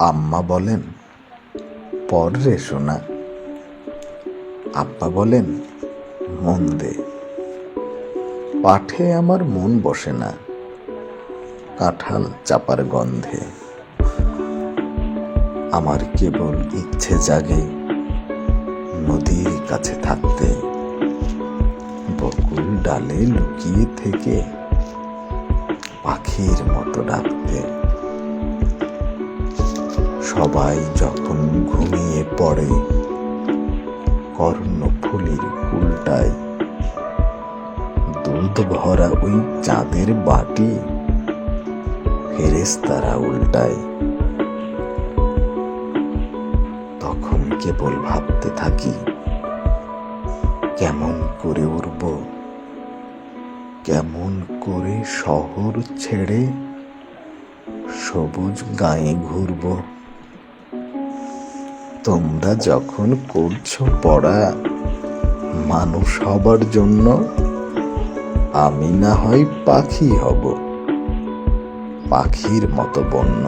আম্মা বলেন, পর রে সোনা। আব্বা বলেন, মন দে। পাঠে আমার মন বসে না, কাঁঠাল চাপার গন্ধে। আমার কেবল ইচ্ছে জাগে নদীর কাছে থাকতে, বকুল ডালে লুকিয়ে থেকে পাখির মতো ডাকতে। সবাই যখন ঘুমিয়ে পড়ে, কর্ণফুলির উল্টায়, দুধ ভরা ওই চাঁদের বাটি? ফেরেস্তারা উল্টায়, তখন কেবল ভাবতে থাকি, কেমন করে উড়ব? কেমন করে শহর ছেড়ে সবুজ গায়ে ঘুরব? তোমরা যখন করছ পড়া, মানুষ হবার জন্য আমি না হয় পাখি হব, পাখির মতো বন্য।